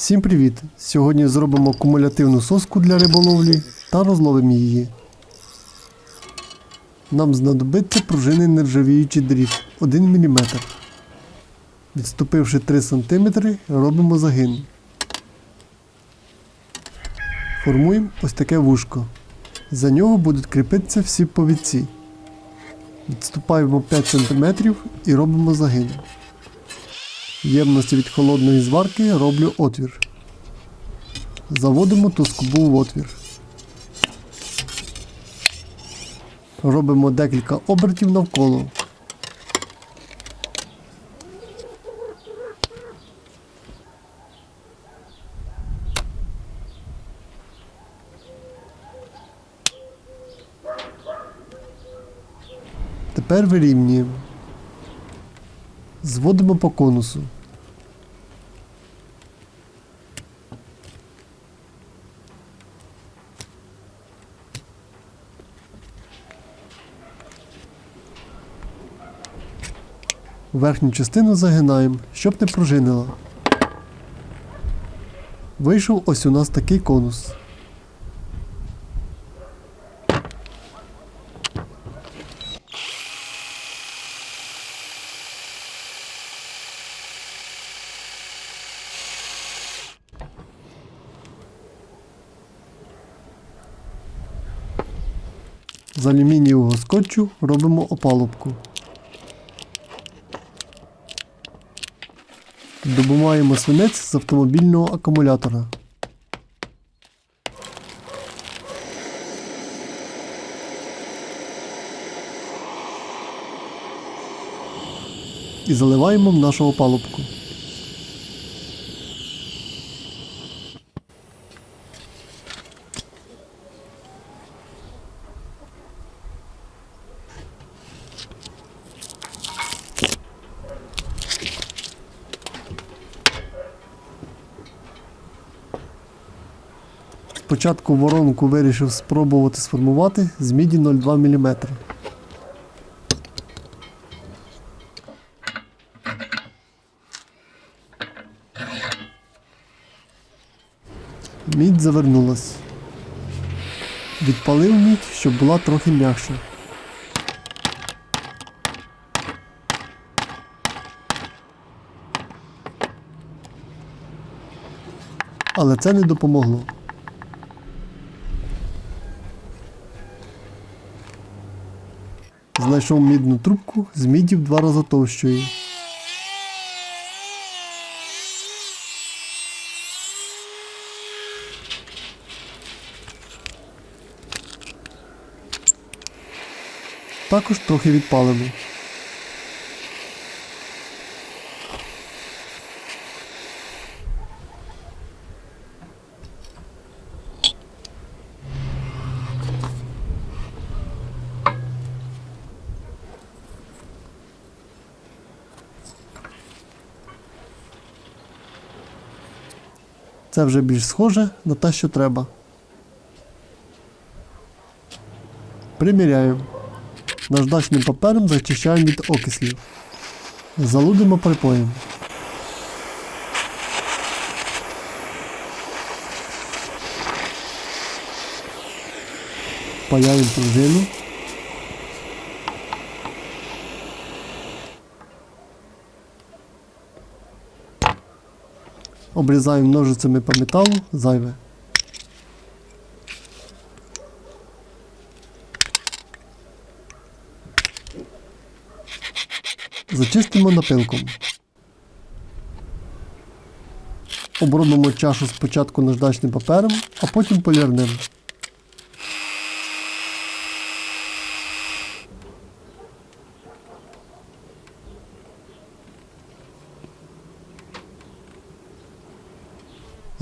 Всім привіт! Сьогодні зробимо кумулятивну соску для риболовлі та розловимо її. Нам знадобиться пружинний нержавіючий дріт 1 мм. Відступивши 3 см, робимо загин. Формуємо ось таке вушко. За нього будуть кріпитися всі повідці. Відступаємо 5 см і робимо загин. Ємності від холодної зварки роблю отвір. Заводимо ту скобу в отвір. Робимо декілька обертів навколо. Тепер вирівнюємо. Зводимо по конусу. Верхню частину загинаємо, щоб не пружинила. Вийшов ось у нас такий конус. З алюмінієвого скотчу робимо опалубку. Добуваємо свинець з автомобільного акумулятора. І заливаємо в нашу опалубку. Спочатку воронку вирішив спробувати сформувати з міді 0,2 мм. Мідь завернулась. Відпалив мідь, щоб була трохи м'якша. Але це не допомогло. Знайшов мідну трубку з міді в два рази товщою. Також трохи відпалимо. Це вже більш схоже на те, що треба. Приміряємо. Наждачним папером зачищаємо від окислів. Залудимо припоєм. Паяємо пружину. Обрізаємо ножицями по металу зайве. Зачистимо напилком. Обробимо чашу спочатку наждачним папером, а потім полірним.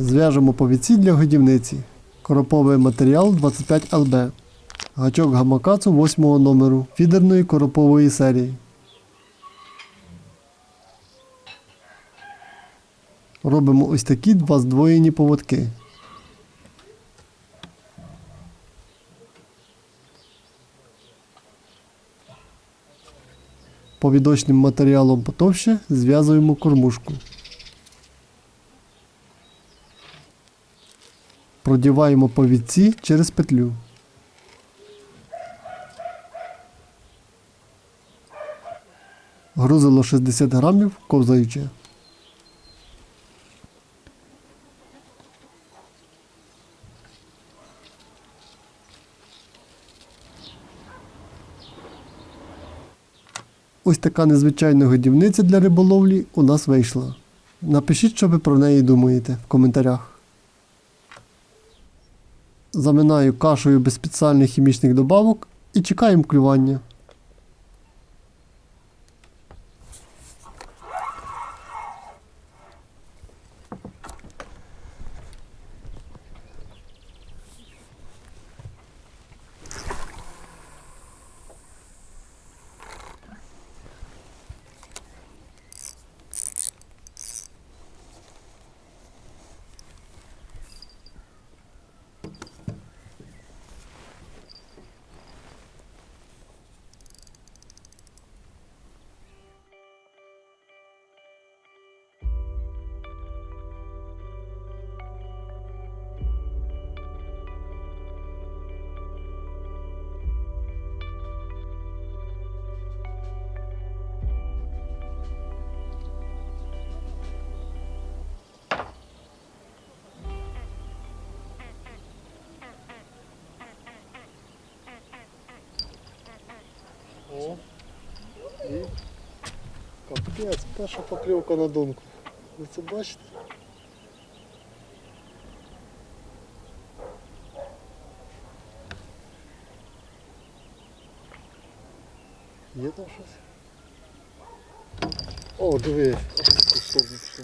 Зв'яжемо повідці для годівниці. Короповий матеріал 25 ЛБ. Гачок гамакацу 8 номеру фідерної коропової серії. Робимо ось такі два здвоєні поводки. Повідочним матеріалом потовще зв'язуємо кормушку. Продіваємо повідці через петлю. Грузило 60 грамів ковзаюче. Ось така незвичайна годівниця для риболовлі у нас вийшла. Напишіть, що ви про неї думаєте в коментарях. Заминаю кашею без спеціальних хімічних добавок і чекаємо клювання. О, і капець, перша покльовка на донку. Ви це бачите? Є там щось? О, диви, ось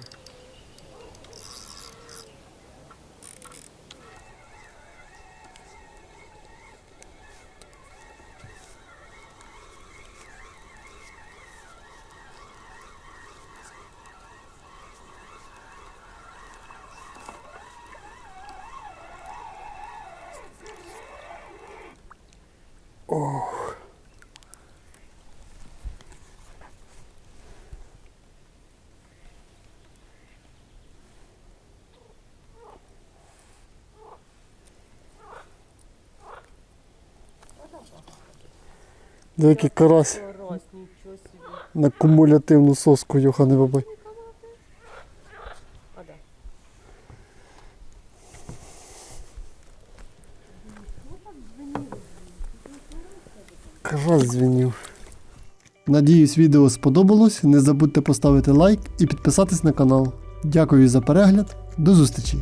Ох. Деякий карась Карась, нічого собі. на кумулятивну соску, Йохане бабай. Карась дзвінів. Надіюсь, відео сподобалось. Не забудьте поставити лайк і підписатись на канал. Дякую за перегляд. До зустрічі!